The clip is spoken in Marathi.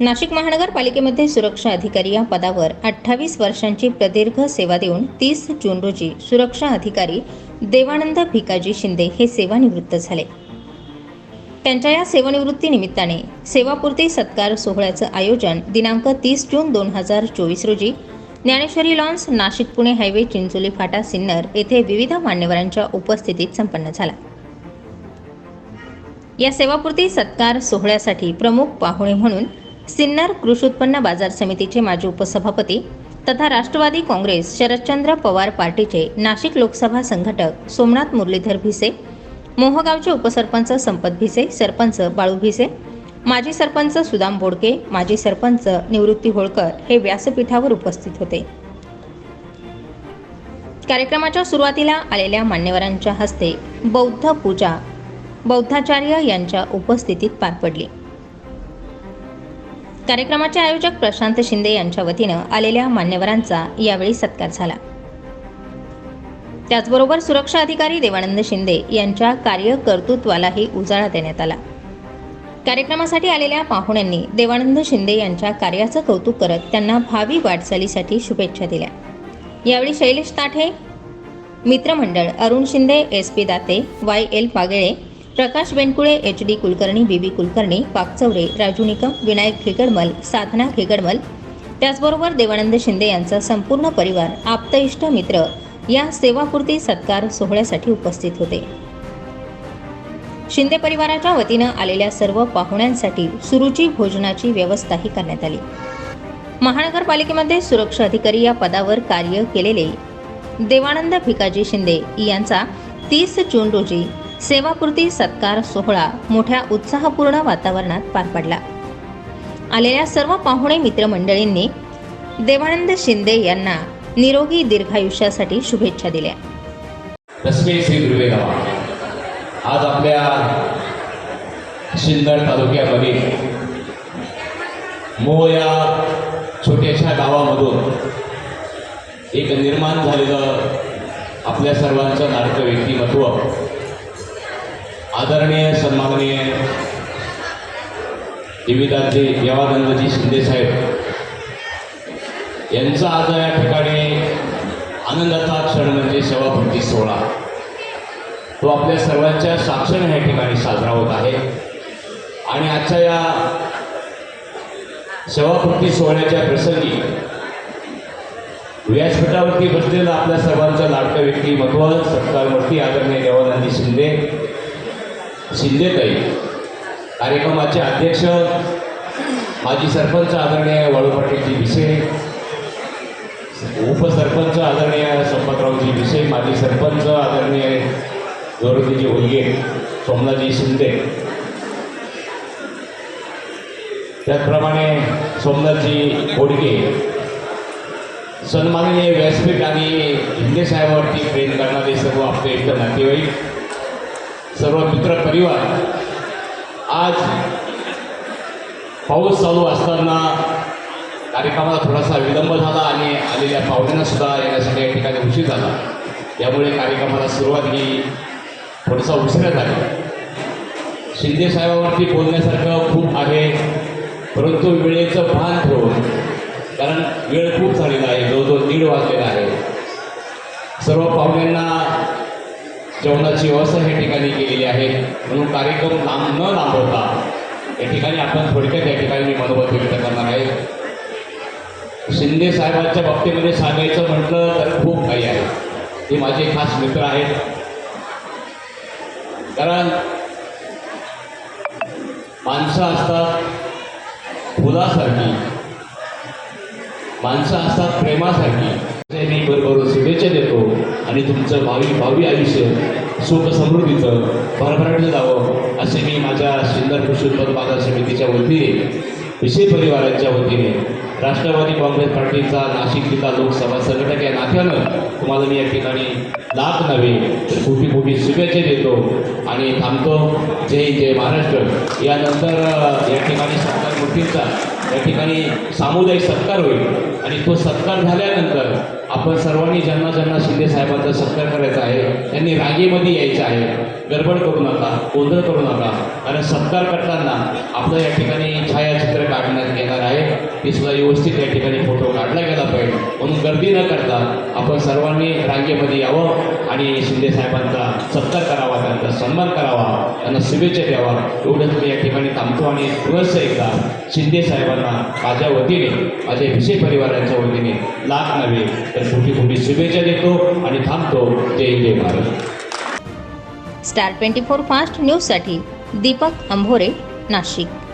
नाशिक महानगरपालिकेमध्ये सुरक्षा अधिकारी या पदावर अठ्ठावीस वर्षांची प्रदीर्घ सेवा देऊन तीस जून रोजी सुरक्षा अधिकारी देवानंद भिकाजी शिंदे हे सेवानिवृत्त झाले. त्यांच्या या सेवानिवृत्तीनिमित्ताने सेवापूर्ती सत्कार सोहळ्याचं आयोजन दिनांक तीस जून दोन हजार चोवीस रोजी ज्ञानेश्वरी लॉन्स नाशिक पुणे हायवे चिंचोली फाटा सिन्नर येथे विविध मान्यवरांच्या उपस्थितीत संपन्न झाला. या सेवापूर्ती सत्कार सोहळ्यासाठी प्रमुख पाहुणे म्हणून सिन्नर कृषी उत्पन्न बाजार समितीचे माजी उपसभापती तथा राष्ट्रवादी काँग्रेस शरदचंद्र पवार पार्टीचे नाशिक लोकसभा संघटक सोमनाथ मुरलीधर भिसे मोहगावचे उपसरपंच संपत भिसे सरपंच बाळू भिसे माजी सरपंच सुदाम बोडके माजी सरपंच निवृत्ती होळकर हे व्यासपीठावर उपस्थित होते. कार्यक्रमाच्या सुरुवातीला आलेल्या मान्यवरांच्या हस्ते बौद्ध पूजा बौद्धाचार्य यांच्या उपस्थितीत पार पडली. कार्यक्रमाचे आयोजक प्रशांत शिंदे यांच्या वतीनं आलेल्या मान्यवरांचा यावेळी सत्कार झाला. त्याचबरोबर सुरक्षा अधिकारी देवानंद शिंदे यांच्या कार्यकर्तृत्वालाही उजाळा देण्यात आला. कार्यक्रमासाठी आलेल्या पाहुण्यांनी देवानंद शिंदे यांच्या कार्याचं कौतुक करत त्यांना भावी वाटचालीसाठी शुभेच्छा दिल्या. यावेळी शैलेश ताठे मित्रमंडळ Arun Shinde S P Date Y L Pagele Prakash Benkule H D Kulkarni B B Kulkarni Pakchaure Raju Nikam Vinayak Khekadmal Sadhana Khekadmal. त्याचबरोबर देवानंद शिंदे यांचा संपूर्ण परिवार आप्तइष्ट मित्र या सेवापूर्ती सत्कार सोहळ्यासाठी उपस्थित होते. शिंदे परिवाराच्या वतीनं आलेल्या सर्व पाहुण्यांसाठी सुरुची भोजनाची व्यवस्थाही करण्यात आली. महानगरपालिकेमध्ये सुरक्षा अधिकारी या पदावर कार्य केलेले देवानंद भिकाजी शिंदे यांचा तीस जून रोजी सेवापूर्ती सत्कार सोहळा मोठ्या उत्साहपूर्ण वातावरणात पार पडला. आलेल्या सर्व पाहुणे मित्रमंडळींनी देवानंद शिंदे यांना निरोगी दीर्घायुष्यासाठी शुभेच्छा दिल्या. आज आपल्या सिन्नर तालुक्यामध्ये मोह या छोट्याशा गावामधून एक निर्माण झालेलं आपल्या सर्वांचं नाटक व्यक्तिमत्व आदरणीय सन्माननीय देविदासजी देवानंदजी शिंदेसाहेब यांचा आज या ठिकाणी आनंदाचा क्षण म्हणजे सेवाभक्ती सोहळा. तो आपल्या सर्वांच्या साक्षीने या ठिकाणी साजरा होत आहे. आणि आजच्या या सेवाभक्ती सोहळ्याच्या प्रसंगी व्यासपीठावरती बसलेला आपल्या सर्वांचं लाडकं व्यक्तिमत्व सत्कारमूर्ती आदरणीय देवानंदी शिंदे शिंदेताई. कार्यक्रमाचे अध्यक्ष माजी सरपंच आदरणीय वाळू पाटीलजी भिसे उपसरपंच आदरणीय संपतरावजी भिसे माजी सरपंच आदरणीय गौरवतीजी होलगे सोमनाथजी शिंदे. त्याचप्रमाणे सोमनाथजी होडगे सन्माननीय व्यासपीठ आणि हिंदे साहेबावरती प्रेम करणारे सर्व आपले इष्ट नातेवाईक सर्व मित्र परिवार आज पाऊस चालू असताना कार्यक्रमाला थोडासा विलंब झाला आणि आलेल्या पाहुण्यांना सुद्धा येण्यासाठी या ठिकाणी उशीर झाला. त्यामुळे कार्यक्रमाला सुरुवात ही थोडासा उशिरा झाली शिंदे साहेबावरती बोलण्यासारखं खूप आहे परंतु वेळेचं भान ठेवून कारण वेळ खूप झालेला आहे जवळजवळ दीड वाजलेला आहे सर्व पाहुण्यांना जेवणाची व्यवस्था या ठिकाणी केलेली आहे म्हणून कार्यक्रम लांब न लांबवता या ठिकाणी आपण थोडक्यात या ठिकाणी मी मनोबत व्यक्त करणार आहे. शिंदे साहेबांच्या बाबतीमध्ये सांगायचं म्हटलं तर खूप काही आहे. ते माझे खास मित्र आहेत. कारण माणसं असतात फुलासारखी माणसं असतात प्रेमासारखी. मी बरोबर शुभेच्छा देतो आणि तुमचं भावी भावी आयुष्य सुख समृद्धीचं भरभराटलं जावं असे मी माझ्या सिन्नर कृषी उत्पन्न बाजार समितीच्या वतीने विषय परिवाराच्या वतीने राष्ट्रवादी काँग्रेस पार्टीचा नाशिक जिल्हा लोकसभा संघटक या नात्यानं तुम्हाला मी या ठिकाणी लाख नव्हे तर मोठी मोठी शुभेच्छा देतो आणि थांबतो. जय जय महाराष्ट्र. यानंतर या ठिकाणी सरकार मूर्तींचा या ठिकाणी सामुदायिक सत्कार होईल आणि तो सत्कार झाल्यानंतर आपण सर्वांनी ज्यांना ज्यांना शिंदे साहेबांचा सत्कार करायचा आहे त्यांनी रागेमध्ये यायचं आहे. गडबड करू नका गोंधळ करू नका. कारण सत्कार करताना आपलं या ठिकाणी छायाचित्र काढण्यात येणार आहे. ती सुद्धा व्यवस्थित या ठिकाणी फोटो काढला गेला पाहिजे. म्हणून गर्दी न करता आपण सर्वांनी रांगेमध्ये यावं आणि शिंदे साहेबांचा सत्कार करावा त्यांचा सन्मान करावा त्यांना शुभेच्छा द्यावा. एवढंच मी या ठिकाणी थांबतो आणि पुनश्च एकदा शिंदे साहेबांना माझ्या वतीने माझ्या विषय परिवाराच्या वतीने लाख नव्हे तर कोटी कोटी शुभेच्छा देतो आणि थांबतो. जय जय महाराज स्टार ट्वेंटी फोर फास्ट न्यूजसाठी दीपक अंभोरे नाशिक.